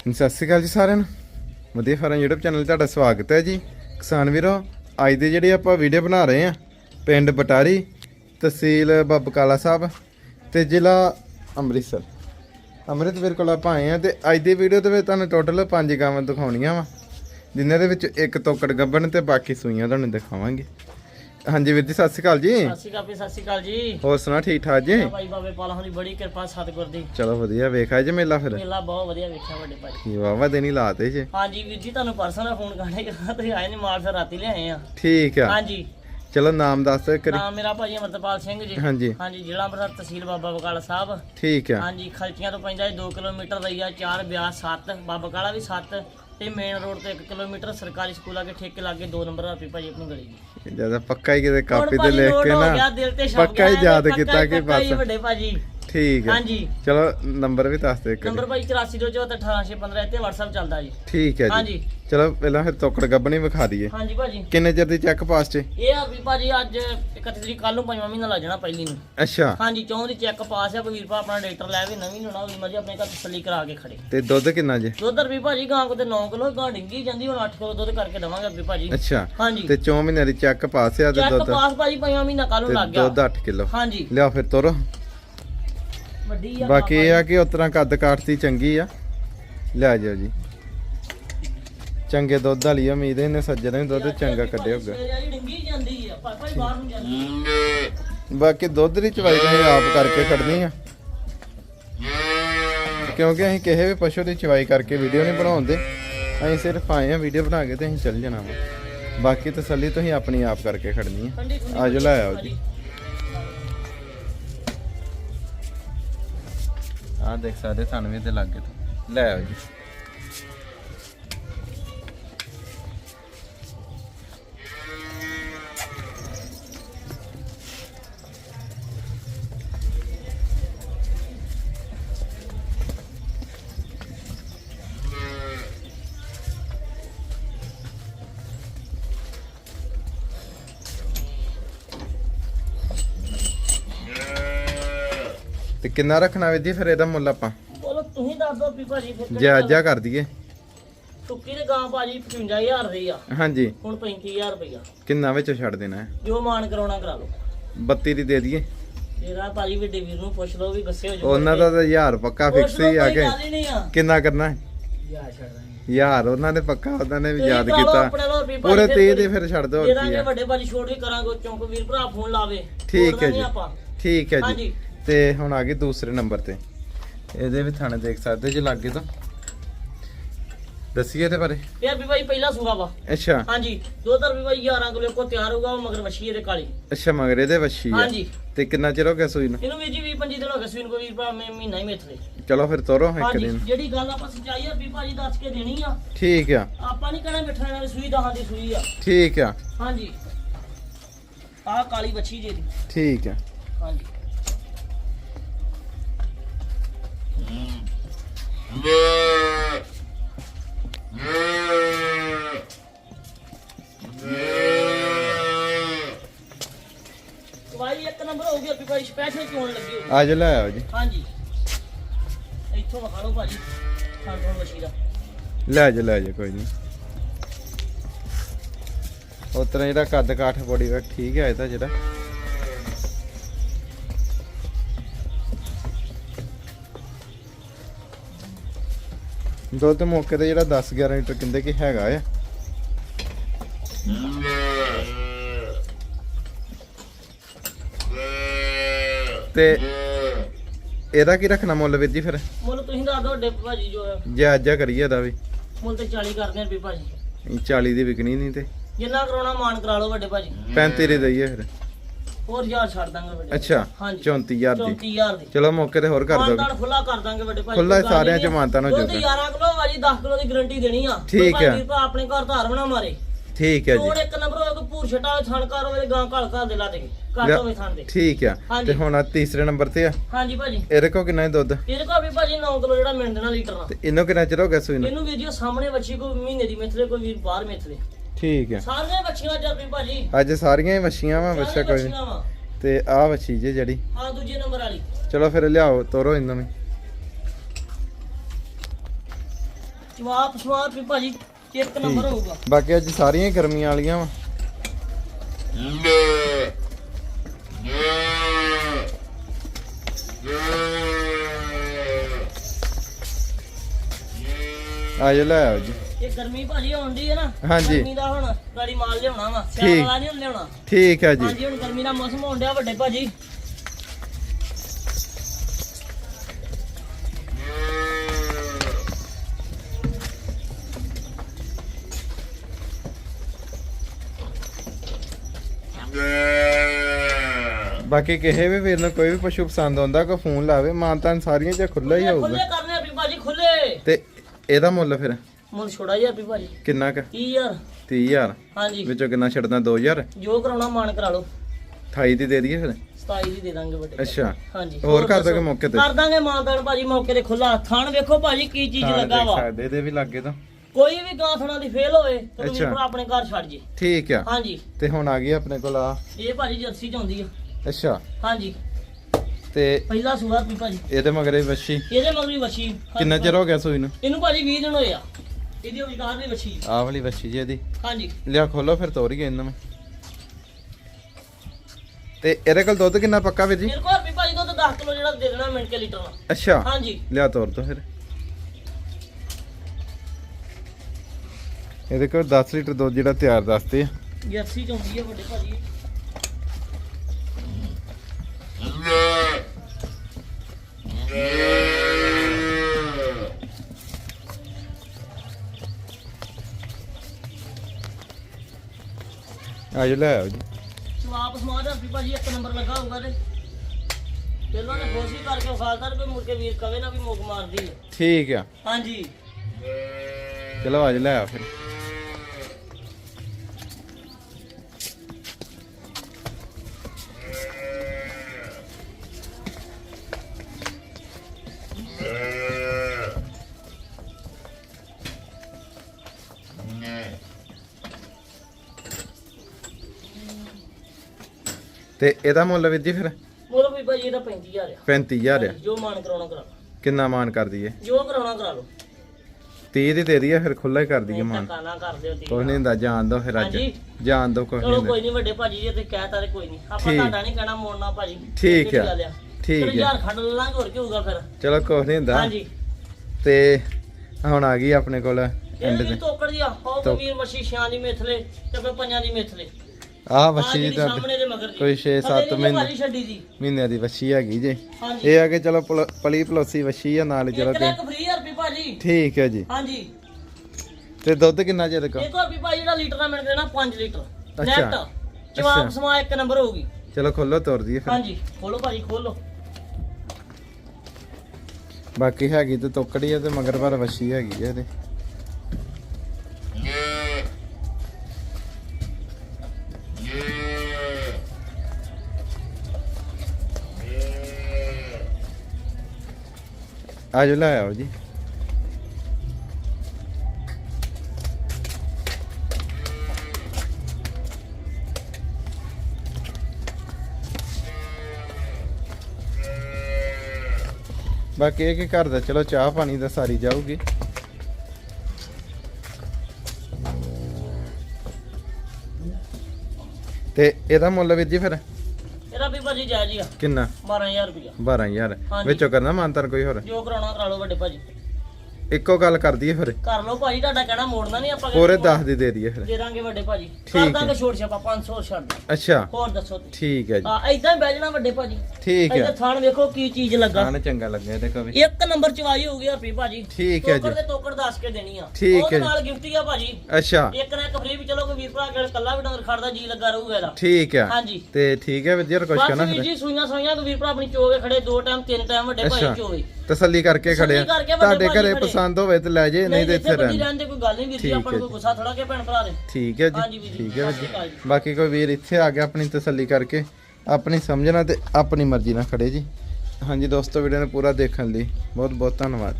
ਸਤਿ ਸ਼੍ਰੀ ਅਕਾਲ ਜੀ ਸਾਰਿਆਂ ਨੂੰ। ਵਧੀਆ ਫਾਰਮ YouTube ਚੈਨਲ 'ਤੇ ਤੁਹਾਡਾ ਸਵਾਗਤ ਹੈ ਜੀ। ਕਿਸਾਨ ਵੀਰੋ, ਅੱਜ ਦੇ ਜਿਹੜੇ ਆਪਾਂ ਵੀਡੀਓ ਬਣਾ ਰਹੇ ਆ ਪਿੰਡ ਬਟਾਰੀ, ਤਹਿਸੀਲ ਬੱਬਕਾਲਾ ਸਾਹਿਬ ਤੇ ਜ਼ਿਲ੍ਹਾ ਅੰਮ੍ਰਿਤਸਰ। ਅੰਮ੍ਰਿਤਸਰ ਕੋਲ ਆਪਾਂ ਆਏ ਆ ਤੇ ਅੱਜ ਦੀ ਵੀਡੀਓ ਦੇ ਵਿੱਚ ਤੁਹਾਨੂੰ ਟੋਟਲ ਪੰਜ ਗਾਵਾਂ ਦਿਖਾਉਣੀਆਂ ਵਾ, ਜਿਨ੍ਹਾਂ ਦੇ ਵਿੱਚ ਇੱਕ ਤੋਕੜ ਗੱਬਣ ਤੇ ਬਾਕੀ ਸੂਈਆਂ ਤੁਹਾਨੂੰ ਦਿਖਾਵਾਂਗੇ। ਹਾਂਜੀ ਵੀਰ ਜੀ ਸਤਿ ਸ਼੍ਰੀ ਅਕਾਲ ਜੀ। ਸਤਿ ਸ਼੍ਰੀ ਅਕਾਲ ਜੀ, ਸਤਿ ਸ਼੍ਰੀ ਅਕਾਲ ਜੀ। ਹੋਰ ਸੁਣਾ ਠੀਕ ਠਾਕ ਜੀ? ਭਾਈ ਬਾਬੇ ਪਾਲਾਂ ਦੀ ਬੜੀ ਕਿਰਪਾ ਸਤਿਗੁਰ ਦੀ। ਚਲੋ ਵਧੀਆ ਵੇਖਿਆ ਜੇ ਮੇਲਾ ਫਿਰ? ਮੇਲਾ ਬਹੁਤ ਵਧੀਆ ਵੇਖਿਆ ਵੱਡੇ ਭਾਈ। ਕੀ ਵਾਵਾ ਦੇਣੀ ਲਾਤੇ ਜੇ। ਹਾਂਜੀ ਵੀਰ ਜੀ ਤੁਹਾਨੂੰ ਪਰਸੋਂ ਦਾ ਫੋਨ ਕਰਨੇ ਕਿ ਤੁਸੀਂ ਆਏ ਨਹੀਂ ਮਾਲ ਫਿਰ ਰਾਤੀ ਲਿਆਏ ਆ। ਠੀਕ ਆ। ਹਾਂਜੀ। ਚਲੋ ਨਾਮ ਦੱਸ ਕਰੀ। ਨਾਮ ਮੇਰਾ ਭਾਜੀ ਅਮਰਤਪਾਲ ਸਿੰਘ ਜੀ। ਹਾਂਜੀ। ਹਾਂਜੀ ਜ਼ਿਲ੍ਹਾ ਅੰਮ੍ਰਿਤਸਰ ਤਹਿਸੀਲ ਬਾਬਾ ਬਕਾਲਾ ਸਾਹਿਬ। ਠੀਕ ਆ। ਹਾਂਜੀ ਖਲਚੀਆਂ ਤੋਂ ਪੈਂਦਾ 2 ਕਿਲੋਮੀਟਰ ਰਈਆ 4 ਬਿਆਸ 7 ਬਾਬਾ ਬਕਾਲਾ ਵੀ 7 ਤੇ ਮੇਨ ਰੋਡ ਤੇ 1 ਕਿਲੋਮੀਟਰ ਸਰਕਾਰੀ ਸਕੂਲ ਆ ਕੇ ਠੇਕੇ ਲਾਗੇ 2 ਨੰਬਰ ਆ ਭਾਜੀ ਆਪਣੀ ਗਲੀ ਦੀ। ਜ਼ਿਆਦਾ ਪੱਕਾ ਹੀ ਕਿਤੇ ਕਾਪੀ ਤੇ ਲਿਖ ਕੇ ਨਾ ਪੱਕਾ ਹੀ ਯਾਦ ਕੀਤਾ ਕਿ ਬਸ। ਵੱਡੇ ਭਾਜੀ। ਠੀਕ ਆ ਹਾਂਜੀ। ਚਲੋ ਨੰਬਰ ਵੀ ਦੱਸ ਦੇ ਨੰਬਰ ਕਰੀ ਭਾਈ 8424181615 ਇੱਥੇ WhatsApp ਚੱਲਦਾ ਜੀ। ਠੀਕ ਹੈ ਜੀ। ਹਾਂਜੀ। ਚਲੋ ਪਹਿਲਾਂ ਫਿਰ ਤੋਕੜ ਗੱਬਣੀ ਵਿਖਾ ਦਈਏ। ਹਾਂਜੀ ਭਾਜੀ। ਕਿੰਨੇ ਚਿਰ ਦੀ ਚੈੱਕ ਪਾਸ ਚ ਇਹ ਆ ਵੀ ਭਾਜੀ ਅੱਜ 31 ਤਰੀਕ ਕੱਲ ਨੂੰ ਪੰਜਵਾਂ ਮਹੀਨਾ ਲੱਗ ਜਾਣਾ ਪਹਿਲੀ ਨੂੰ। ਅੱਛਾ। ਹਾਂਜੀ ਚੌਂ ਦੀ ਚੈੱਕ ਪਾਸ ਆ ਕੋਈ ਵੀਰ ਭਾ ਆਪਣਾ ਡਾਕਟਰ ਲੈ ਵੀ ਨਵੀਂ ਲੈਣਾ ਹੋਈ ਮਰਜ਼ੀ ਆਪਣੇ ਘਰ ਤਸੱਲੀ ਕਰਾ ਕੇ ਖੜੇ। ਤੇ ਦੁੱਧ ਕਿੰਨਾ ਜੇ? ਦੁੱਧ ਵੀ ਭਾਜੀ ਗਾਂ ਕੋ ਤੇ 9 ਕਿਲੋ ਗਾਂ ਡਿੰਗੀ ਜਾਂਦੀ ਹੁਣ 8 ਕਿਲੋ ਦੁੱਧ ਕਰਕੇ ਦਵਾਂਗੇ ਅੱਗੇ ਭਾਜੀ। ਅੱਛਾ। ਹਾਂਜੀ। ਤੇ 4 ਮਹੀਨੇ ਦੀ ਚੈੱਕ ਪਾਸ ਆ ਤੇ ਚੈੱਕ ਦੁੱਧ? ਪਾਸ ਭਾਜੀ ਪੰਜਵਾਂ ਮਹੀਨਾ ਕੱਲ ਨੂੰ ਤੇ ਲੱਗ ਗਿਆ। ਦੁੱਧ 8 ਕਿਲੋ। ਹਾਂਜੀ। ਲਿਆ ਫਿਰ ਤੁਰੋ। ਵੱਡੀ ਆ ਬਾਕੀ ਇਹ ਆ ਕਿ ਉਤਰਾ ਕੱਦ ਕਾਠਤੀ ਚੰਗੀ ਆ। ਲੈ ਜਾਓ ਜੀ। ਚੰਗੇ ਦੁੱਧ ਵਾਲੀ ਉਮੀਦ ਇਹਨੇ ਸੱਜਣਾ ਵੀ ਦੁੱਧ ਚੰਗਾ ਕੱਢਿਆ ਨੂੰ ਜਾਂਦੀ ਬਾਕੀ ਦੁੱਧ ਦੀ ਚਵਾਈ ਤਾਂ ਆਪ ਕਰਕੇ ਖੜਨੀ ਆ। ਕਿਉਂਕਿ ਅਸੀਂ ਕਿਸੇ ਵੀ ਪਸ਼ੂ ਦੀ ਚਵਾਈ ਕਰਕੇ ਵੀਡੀਓ ਨਹੀਂ ਬਣਾਉਂਦੇ ਅਸੀਂ ਸਿਰਫ ਆਏ ਆ ਵੀਡੀਓ ਬਣਾ ਕੇ ਤੇ ਅਸੀਂ ਚੱਲ ਜਾਣਾ ਵਾ। ਬਾਕੀ ਤਸੱਲੀ ਤੁਸੀਂ ਆਪਣੀ ਆਪ ਕਰਕੇ ਖੜਨੀ ਆ। ਆਜੋ ਲੈ ਆਓ ਜੀ। ਆਹ ਦੇਖ ਸਕਦੇ ਤੁਹਾਨੂੰ ਵੀ ਤੇ ਲੱਗੇ ਤੋਂ। ਲੈ ਆਓ ਜੀ। ਤੇ ਕਿੰਨਾ ਰੱਖਣਾ ਵੀਰ ਜੀ ਫਿਰ ਇਹਦਾ ਮੁੱਲ ਆਪਾਂ? ਬੋਲੋ ਤੁਸੀਂ ਦੱਸ ਦਿਓ ਵੀ ਭਾਜੀ ਫਿਰ ਜੇ ਆਜਾ ਕਰ ਦਈਏ। ਟੁੱਕੀ ਦੇ ਗਾਂ ਭਾਜੀ 55000 ਦੀ ਆ। ਹਾਂਜੀ। ਹੁਣ 35000 ਰੁਪਇਆ ਕਿੰਨਾ ਵਿੱਚੋਂ ਛੱਡ ਦੇਣਾ ਹੈ? ਜੋ ਮਾਨ ਕਰਾਉਣਾ ਕਰਾ ਲਓ। 32 ਦੀ ਦੇ ਦਈਏ। ਤੇਰਾ ਭਾਜੀ ਵੱਡੇ ਵੀਰ ਨੂੰ ਪੁੱਛ ਲਓ ਵੀ ਗੁੱਸੇ ਹੋ ਜਾਓ। ਉਹਨਾਂ ਦਾ ਤਾਂ ਹਜ਼ਾਰ ਪੱਕਾ ਫਿਕਸ ਹੀ ਆ ਕੇ। ਗੱਲ ਹੀ ਨਹੀਂ ਆ। ਕਿੰਨਾ ਕਰਨਾ ਹੈ? ਯਾ ਛੱਡ ਦਾਂਗੇ ਯਾਰ ਉਹਨਾਂ ਨੇ ਪੱਕਾ ਉਹਨਾਂ ਨੇ ਵੀ ਯਾਦ ਕੀਤਾ। ਪੂਰੇ ਫਿਰ 30 ਦੇ ਫਿਰ ਛੱਡ ਦਿਓ ਦੇ ਹੋਰ ਕੀ ਆ ਵੱਡੇ ਭਾਜੀ ਛੋੜ ਵੀ ਕਰਾਂਗੇ ਚੌਂਕ ਵੀਰ ਭਰਾ ਫੋਨ ਲਾਵੇ। ਠੀਕ ਹੈ ਜੀ। ਆਪਾਂ। ਠੀਕ ਹੈ ਜੀ। ਹਾਂਜੀ। ਤੇ ਹੁਣ ਆ ਗਏ ਦੂਸਰੇ ਨੰਬਰ ਤੇ। ਇਹਦੇ ਵੀ ਥਾਣੇ ਦੇਖ ਸਕਦੇ ਜੇ ਲੱਗੇ ਤਾਂ। ਦੱਸੀਏ ਇਹਦੇ ਬਾਰੇ। ਯਾਰ ਵੀ ਭਾਈ ਪਹਿਲਾ ਸੂਆ ਵਾ। ਅੱਛਾ। ਹਾਂਜੀ ਦੋ ਦਰ ਵੀ ਭਾਈ 11 ਕਿਲੋ ਕੋ ਤਿਆਰ ਹੋਊਗਾ ਉਹ ਮਗਰ ਵਛੀ ਇਹਦੇ ਕਾਲੀ। ਅੱਛਾ ਮਗਰ ਇਹਦੇ ਵੱਛੀ ਆ। ਹਾਂਜੀ। ਤੇ ਕਿੰਨਾ ਚਿਰ ਹੋ ਗਿਆ ਸੂਈ ਨੂੰ? ਇਹਨੂੰ ਵੀ ਜੀ 20 25 ਦਿਨ ਹੋ ਗਏ ਸਵੀਨ ਕੋ ਵੀਰ ਭਰਾ ਮੈਂ ਮਹੀਨਾ ਹੀ ਮੇਥਲੇ ਚਲੋ ਫਿਰ ਤੋਰੋ ਇੱਕ ਹਾਂਜੀ ਦਿਨ। ਜਿਹੜੀ ਗੱਲ ਆਪਾਂ ਸਚਾਈ ਆ ਵੀ ਭਾਜੀ ਦੱਸ ਕੇ ਦੇਣੀ ਆ। ਠੀਕ ਆ। ਆਪਾਂ ਨਹੀਂ ਕਹਿਣਾ ਮਿੱਠਾ ਨਾਲ ਸੂਈ ਦਹਾਂ ਦੀ ਸੂਈ ਆ। ਠੀਕ ਆ। ਹਾਂਜੀ। ਆਹ ਕਾਲੀ ਵੱਛੀ ਜੀ ਦੀ ਠੀਕ ਆ। ਹਾਂਜੀ। ਵਾਈ ਇੱਕ ਨੰਬਰ ਹੋ ਗਿਆ ਵੀ ਭਾਈ ਸਪੈਸ਼ਲ ਚੋਣ ਲੱਗੀ ਹੋਈ? ਆ ਜਾ ਲੈ ਆਓ ਜੀ। ਹਾਂਜੀ। ਇੱਥੋਂ ਵਿਖਾ ਲਓ ਭਾਜੀ ਸਾਨੂੰ ਮੱਛੀ ਦਾ। ਲੈ ਜਾ ਲੈ ਜਾ ਕੋਈ ਨਹੀਂ ਉਤਰਾ ਜਿਹੜਾ ਕੱਦ ਕਾਠ ਬੋਡੀ ਵਾ ਠੀਕ ਹੈ ਇਹਦਾ ਜਿਹੜਾ ਦੁੱਧ ਮੌਕੇ ਤੇ ਜਿਹੜਾ 10 11 ਲੀਟਰ ਕਹਿੰਦੇ ਕਿ ਹੈਗਾ ਆ। ਤੇ ਇਹਦਾ ਕੀ ਰੱਖਣਾ ਮੁੱਲ ਵੀਰ ਜੀ ਫਿਰ? ਮੁੱਲ ਤੁਸੀਂ ਦੱਸ ਦਿਓ ਡੇ ਭਾਜੀ ਜੋ ਹੈ। ਜੇ ਆਜਾ ਕਰੀਏ ਇਹਦਾ ਵੀ। ਮੁੱਲ ਤੇ 40 ਕਰਦੇ ਆ ਵੀ ਭਾਜੀ। 40 ਦੀ ਵਿਕਣੀ ਨਹੀਂ ਤੇ। ਜਿੰਨਾ ਕਰਾਉਣਾ ਮਾਨ ਕਰਾ ਲਓ ਵੱਡੇ ਭਾਜੀ। 35 ਦੇ ਦਈਏ ਫਿਰ। ਹੋਰ ਹਜ਼ਾਰ ਛੱਡ ਦਾਂਗੇ ਵੱਡੇ। ਅੱਛਾ ਹਾਂਜੀ। 34000 ਦੀ। 34000 ਦੀ। ਚਲੋ ਮੌਕੇ ਤੇ ਹੋਰ ਕਰ ਦੋਗੇ ਮਾਨਤਾਨ ਖੁੱਲਾ ਕਰ ਦਾਂਗੇ ਵੱਡੇ ਭਾਜੀ ਖੁੱਲਾ ਸਾਰਿਆਂ ਚ ਮਾਨਤਾਨ ਹੋ ਜਾਊਗਾ। 11 ਕਿਲੋ ਭਾਜੀ 10 ਕਿਲੋ ਦੀ ਗਾਰੰਟੀ ਦੇਣੀ ਆ। ਠੀਕ ਹੈ। ਆਪਣੇ ਘਰ ਧਾਰ ਬਣਾ ਮਾਰੇ। ਠੀਕ ਹੈ ਜੀ। ਇੱਕ ਨੰਬਰ ਹੋਵੇ ਕੋਈ ਪੂਰ ਛਟਾ ਹੋਵੇ ਥਣਕਾਰ ਹੋਵੇ ਗਾਂ ਘਲ ਘਰ ਦੇ ਲਾ ਦੇ ਘਰ ਹੋਵੇ ਥਣ ਦੇ। ਠੀਕ ਆ। ਤੇ ਹੁਣ ਆ ਤੀਸਰੇ ਨੰਬਰ ਤੇ ਆ। ਹਾਂਜੀ ਭਾਜੀ। ਇਹਦੇ ਕੋ ਕਿੰਨਾ ਹੈ ਦੁੱਧ? ਇਹਦੇ ਕੋਲ ਵੀ ਭਾਜੀ 9 ਕਿਲੋ ਜਿਹੜਾ ਮਿਲ ਦੇਣਾ ਲੀਟਰ ਦਾ ਤੇ ਇਹਨੂੰ ਕਿੰਨਾ ਚਿਰ ਹੋ ਗਿਆ ਸੂਈ ਨੂੰ? ਇਹਨੂੰ ਵੀਰ ਜੀ ਸਾਹਮਣੇ ਵੱਛੀ ਕੋਈ ਮਹੀਨੇ ਦੀ ਮਿਥਲੇ ਕੋਈ ਵੀਰ ਬਾਹਰ ਮਿਥਲੇ ਠੀਕ ਆ ਸਾਰੀਆਂ ਵੱਛੀਆਂ ਚੱਲ ਵੀ ਭਾਜੀ। ਅੱਜ ਸਾਰੀਆਂ ਹੀ ਵਛੀਆਂ ਵਾ ਸਾਰੀਆਂ ਕੋਈ ਨੀ। ਤੇ ਆ ਵਛੀ ਜੇ ਜਿਹੜੀ। ਹਾਂ ਦੂਜੇ ਨੰਬਰ ਵਾਲੀ। ਚਲੋ ਫਿਰ ਲਿਆਓ ਤੋਰੋ ਇਹਨਾਂ ਨੂੰ ਜਵਾਬ ਸਵਾਰ ਵੀ ਭਾਜੀ ਇੱਕ ਨੰਬਰ ਹੋਊਗਾ। ਬਾਕੀ ਅੱਜ ਸਾਰੀਆਂ ਹੀ ਗਰਮੀਆਂ ਵਾਲੀਆਂ ਵਾ। ਆਜੋ ਲੈ ਆਓ ਜੀ। ਇਹ ਗਰਮੀ ਭਾਜੀ ਆਉਂਦੀ ਹੈ ਨਾ ਹਾਂਜੀ। ਗਰਮੀ ਦਾ ਹੁਣ ਗਾੜੀ ਮਾਲ ਲਿਆਉਣਾ ਵਾ ਠੀਕ। ਸਿਆਲ ਵਾਲਾ ਨਹੀਂ ਹੁਣ ਲਿਆਉਣਾ। ਠੀਕ ਹੈ ਜੀ। ਹਾਂਜੀ ਹੁਣ ਗਰਮੀ ਦਾ ਮੌਸਮ ਹੋਣ ਡਿਆ ਵੱਡੇ ਭਾਜੀ। ਬਾਕੀ ਕਿਸੇ ਵੀ ਵੀਰ ਨੂੰ ਕੋਈ ਵੀ ਪਸ਼ੂ ਪਸੰਦ ਆਉਂਦਾ ਕੋ ਫੋਨ ਲਾਵੇ ਮਾਨਤਾਨ ਸਾਰੀਆਂ ਚ ਖੁੱਲਾ ਹੀ ਹੋਊਗਾ। ਖੁੱਲੇ ਕਰਨੇ ਆ ਵੀ ਭਾਜੀ ਖੁੱਲੇ ਤੇ ਇਹਦਾ ਮੁੱਲ ਫਿਰ? ਮੁੱਲ ਛੋੜਾ ਯਾਰ ਵੀ ਭਾਜੀ। ਕਿੰਨਾ ਕ? 30000 30000 ਹਾਂਜੀ। ਵਿੱਚੋਂ ਕਿੰਨਾ ਛੱਡਣਾ? 2000 ਜੋ ਕਰਾਉਣਾ ਮਾਨ ਕਰਾ ਲਓ। 28 ਦੀ ਦੇ ਦਈਏ ਫਿਰ? 27 ਦੀ ਦੇ ਦਾਂਗੇ ਵੱਡੇ। ਅੱਛਾ। ਹਾਂਜੀ। ਹੋਰ ਕਰ ਦੋਗੇ। ਮੌਕੇ ਤੇ? ਕਰ ਦਾਂਗੇ ਮਾਨਦਾਨ ਭਾਜੀ ਮੌਕੇ ਤੇ ਖੁੱਲਾ ਥਣ ਵੇਖੋ ਭਾਜੀ ਕੀ ਚੀਜ਼ ਲੱਗਾ ਵਾ। ਸਕਦੇ ਇਹਦੇ ਵੀ ਲੱਗੇ ਤਾਂ। ਕੋਈ ਵੀ ਗਾਂ ਥਣਾ ਦੀ ਫੇਲ ਹੋਵੇ ਤੇ ਭਰਾ ਆਪਣੇ ਘਰ ਛੱਡ ਜੇ। ਠੀਕ ਆ। ਹਾਂਜੀ। ਤੇ ਹੁਣ ਆ ਗਈ ਆਪਣੇ ਕੋਲ ਆ। ਇਹ ਭਾਜੀ ਜਰਸੀ ਚ ਆਉਂਦੀ ਆ। ਅੱਛਾ। ਹਾਂਜੀ। ਤੇ ਪਹਿਲਾ ਸੂਆ ਵੀ ਭਾਜੀ। ਇਹਦੇ ਮਗਰੇ ਵੱਛੀ? ਇਹਦੇ ਮਗਰੀ ਵਛੀ। ਕਿੰਨਾ ਚਿਰ ਹੋ ਗਿਆ ਸੂਈ ਨੂੰ? ਇਹਨੂੰ ਭਾਜੀ 20 ਦਿਨ ਹੋਏ ਆ। ਇਹਦੀ ਦੀ ਵਛੀ। ਆਹ ਵਾਲੀ ਵੱਛੀ ਜੀ ਇਹਦੀ। ਹਾਂਜੀ। ਲਿਆ ਖੋਲੋ ਫਿਰ ਤੋਰੀਏ ਇਹਨਾਂ ਨੂੰ ਤੇ ਇਹਦੇ ਕੋਲ ਦੁੱਧ ਕਿੰਨਾ ਪੱਕਾ ਵੀਰ ਜੀ? ਮੇਰੇ ਕੋਲ ਵੀ ਭਾਜੀ ਦੁੱਧ 10 ਕਿਲੋ ਜਿਹੜਾ ਦੇ ਦੇਣਾ ਮਿੰਟ ਕੇ ਲੀਟਰ ਨਾਲ ਅੱਛਾ। ਹਾਂਜੀ। ਲਿਆ ਤੋਰ ਦੋ ਫਿਰ। ਇਹਦੇ ਕੋਲ 10 ਲੀਟਰ ਦੁੱਧ ਜਿਹੜਾ ਤਿਆਰ ਦੱਸਦੇ ਆ। ਜਰਸੀ ਚ ਆਉਂਦੀ ਆ ਵੱਡੇ ਭਾਜੀ। ਆਜੋ ਲੈ ਆਓ ਜੀ। ਸਵਾਪ ਸਮਾਦ ਵੀ ਭਾਜੀ ਇੱਕ ਨੰਬਰ ਲੱਗਾ ਹੋਊਗਾ ਤੇ। ਪਹਿਲਾਂ ਨੇ ਕੋਸ਼ਿਸ਼ ਕਰਕੇ ਖਾਲਦਾਰ ਕੋਈ ਮੁੜ ਕੇ ਵੀਰ ਕਵੇ ਨਾ ਵੀ ਮੁੱਕ ਮਾਰਦੀ ਹੈ ਠੀਕ ਆ। ਹਾਂਜੀ। ਚਲੋ ਆਜੋ ਲੈ ਆ ਫਿਰ। ਤੇ ਇਹਦਾ ਮੁੱਲ ਵੀਰ ਜੀ ਫਿਰ? ਬੋਲੋ ਵੀ ਭਾਜੀ ਇਹਦਾ 35000 ਆ। 35000 ਆ। ਜੋ ਮਾਨ ਕਰਾਉਣਾ ਕਰਾ ਲਓ। ਕਿੰਨਾ ਮਾਨ ਕਰ ਦਈਏ? ਜੋ ਕਰਾਉਣਾ ਕਰਾ ਲਓ। 30 ਦੀ ਦੇ ਦਈਏ ਫਿਰ ਖੁੱਲਾ ਹੀ ਕਰ ਦਈਏ ਮਾਨ। ਕਰ ਦਿਓ ਤੀ ਨਹੀਂ ਹੁੰਦਾ ਜਾਣ ਦੋ ਫਿਰ ਅੱਜ। ਜਾਣ ਦੋ ਕੁਛ ਨਹੀਂ ਕੋਈ ਨਹੀਂ ਵੱਡੇ ਭਾਜੀ ਜੇ ਤੁਸੀਂ ਕਹਿਤਾ ਤੇ ਕੋਈ ਨਹੀਂ। ਆਪਾਂ। ਤੁਹਾਡਾ ਨਹੀਂ ਕਹਿਣਾ ਮੋੜਨਾ ਭਾਜੀ। ਠੀਕ ਆ। ਠੀਕ ਆ। ਯਾਰ ਖੱਡ ਲਾਂਗੇ ਹੋਰ ਕੀ ਹੋਊਗਾ ਫਿਰ। ਚਲੋ ਕੁਛ ਨਹੀਂ ਹੁੰਦਾ। ਹਾਂਜੀ। ਤੇ ਹੁਣ ਆ ਗਈ ਆਪਣੇ ਕੋਲ ਐਂਡ ਤੇ। ਤੋਕੜ ਜੀ ਆ। ਹੋ ਤੋਕ- ਕਬੀਰ ਮੱਛੀ ਛਿਆਂ ਦੀ ਮੇਥਲੇ ਤੇ ਕੋਈ ਪੰਜਾਂ ਦੀ ਮੇਥਲੇ। ਆਹ ਵੱਛੀ ਤਾਂ ਸਾਹਮਣੇ ਦੇ ਮਗਰ ਜੀ। ਕੋਈ ਛੇ ਹਲੇ ਸੱਤ ਨੀ ਜੇ ਮਹੀਨੇ। ਭਾਜੀ ਛੱਡੀ ਦੀ ਮਹੀਨਿਆਂ ਦੀ ਵੱਛੀ ਹੈਗੀ ਜੇ। ਹਾਂਜੀ। ਇਹ ਆ ਕਿ ਚਲੋ ਪਲ- ਪਲੀ ਪਲੋਸੀ ਵੱਛੀ ਆ ਨਾਲ ਚਲੋ ਇੱਕ ਤੇ ਨਾ ਇੱਕ ਫ੍ਰੀ ਰੁਪਏ ਭਾਜੀ। ਠੀਕ ਹੈ ਜੀ। ਹਾਂਜੀ। ਤੇ ਦੁੱਧ ਕਿੰਨਾ ਜੇ ਦੇਖੋ ਇੱਕ ਰੁਪਏ ਭਾਜੀ ਜਿਹੜਾ ਲੀਟਰ ਦਾ ਮਿਲ ਦੇਣਾ 5 ਲੀਟਰ। ਅੱਛਾ। ਨੈਟ। ਜਵਾਬ। ਸਮਾ ਇੱਕ ਨੰਬਰ ਹੋਊਗੀ। ਚਲੋ ਖੋਲੋ ਤੋਰ ਦਈਏ ਫਿਰ। ਹਾਂਜੀ ਖੋਲੋ ਭਾਜੀ ਖੋਲੋ। ਬਾਕੀ ਹੈਗੀ ਤੇ ਤੋਕੜੀ ਆ ਤੇ ਮਗਰ ਪਰ ਵੱਛੀ ਹੈਗੀ ਆ ਇਹਦੇ। ਆ ਆਜੋ ਲੈ ਆਓ ਜੀ। ਬਾਕੀ ਇਹ ਕਿ ਘਰ ਦਾ ਚਲੋ ਚਾਹ ਪਾਣੀ ਦਾ ਸਾਰੀ ਜਾਊਗੀ। ਤੇ ਇਹਦਾ ਮੁੱਲ ਵੀਰ ਜੀ ਫਿਰ? ਇਹਦਾ ਵੀ ਭਾਜੀ ਜਾਇਜ਼ ਹੀ ਆ। ਕਿੰਨਾ? 12000 ਰੁਪਇਆ 12000 ਹਾਂਜੀ। ਵਿੱਚੋਂ ਕਰਨਾ ਮਾਨਤਰ ਕੋਈ ਹੋਰ? ਜੋ ਕਰਾਉਣਾ ਕਰਾ ਲਓ ਵੱਡੇ ਭਾਜੀ। ਇੱਕੋ ਗੱਲ ਕਰ ਦਈਏ ਫਿਰ। ਕਰ ਲਓ ਭਾਜੀ ਤੁਹਾਡਾ ਕਹਿਣਾ ਮੋੜਨਾ ਨਹੀਂ ਆਪਾਂ ਕਹਿੰਦੇ 10 ਦੀ ਦੇ ਦਈਏ ਫਿਰ। ਦੇ ਦਾਂਗੇ ਵੱਡੇ ਭਾਜੀ। ਠੀਕ ਕਰ ਹੈ। ਦਾਂਗੇ ਛੋਟ ਛਾਪਾ 500 ਹੋਰ ਛੱਡ। ਅੱਛਾ। ਹੋਰ ਦੱਸੋ ਤੁਸੀਂ। ਠੀਕ ਹੈ ਜੀ। ਆ ਇਦਾਂ ਹੀ ਬਹਿ ਜਾਣਾ ਵੱਡੇ ਭਾਜੀ। ਠੀਕ ਇੱਧਰ ਹੈ ਥਾਣ ਵੇਖੋ ਕੀ ਚੀਜ਼ ਲੱਗਾ। ਖਾਣ ਚੰਗਾ ਲੱਗਿਆ ਤੇ ਕਵੀ ਇੱਕ ਨੰਬਰ ਚਵਾਈ ਹੋ ਗਿਆ ਰੁਪਏ ਭਾਜੀ। ਠੀਕ ਹੈ ਤੋਕੜ ਜੀ। ਤੇ ਤੋਕੜ ਦੱਸ ਕੇ ਦੇਣੀ ਆ। ਠੀਕ ਉਹਦੇ ਹੈ ਜੀ। ਨਾਲ ਗਿਫਟ ਹੀ ਆ ਭਾਜੀ। ਅੱਛਾ। ਇੱਕ ਨਾ ਇੱਕ ਫ੍ਰੀ ਵੀ ਚਲੋ ਕੋਈ ਵੀਰ ਭਰਾ ਕੋਲ ਕੱਲਾ ਵੀ ਡੰਗਰ ਖੜਦਾ ਜੀ ਲੱਗਾ ਰਹੂਗਾ ਇਹਦਾ। ਠੀਕ ਹੈ। ਹਾਂਜੀ। ਤੇ ਠੀਕ ਹੈ ਵੀਰ ਜੀ ਹੋਰ ਕੁਛ ਬਸ ਕਹਿਣਾ ਵੀਰ ਫਿਰ? ਜੀ ਸੂਈਆਂ ਸੂਈਆਂ ਕੋਈ ਵੀਰ ਭਰਾ ਆਪਣੀ ਚੋਵੇ ਖੜੇ ਦੋ ਟਾਈਮ ਤਿੰਨ ਟਾਈਮ ਵੱਡੇ ਅੱਛਾ। ਭਾਈ ਚੋਵੇ। ਤਸੱਲੀ ਕਰਕੇ ਖੜੇ ਆ। ਤਸੱਲੀ ਕਰਕੇ ਵੱਡੇ ਤੁਹਾਡੇ ਭਾਜੀ ਘਰੇ ਖੜੇ। ਪਸੰਦ ਹੋਵੇ ਤੇ ਲੈ ਜੇ ਨਹੀਂ ਤੇ ਇੱਥੇ ਰਹਿਣ ਰਹਿੰਦੇ ਕੋਈ ਗੱਲ ਨਹੀਂ ਵੀਰ ਜੀ ਠੀਕ ਆਪਾਂ ਨੂੰ ਹੈ ਕੋਈ ਗੁੱਸਾ ਥੋੜਾ ਕਿ ਭੈਣ ਭਰਾ ਦੇ ਠੀਕ ਹੈ ਹਾਂਜੀ ਜੀ ਵੀਰ ਜੀ, ਠੀਕ ਹੈ ਸਤਿ ਸ਼੍ਰੀ ਵੀਰ ਅਕਾਲ ਜੀ ਜੀ। ਬਾਕੀ ਕੋਈ ਵੀਰ ਇੱਥੇ ਆ ਕੇ ਆਪਣੀ ਤਸੱਲੀ ਕਰਕੇ ਆਪਣੀ ਸਮਝਣਾ ਤੇ ਆਪਣੀ ਮਰਜ਼ੀ ਨਾਲ ਖੜੇ ਜੀ ਹਾਂਜੀ ਦੋਸਤੋ ਵੀਡੀਓ ਨੂੰ ਪੂਰਾ ਦੇਖਣ ਲਈ ਬਹੁਤ ਬਹੁਤ ਧੰਨਵਾਦ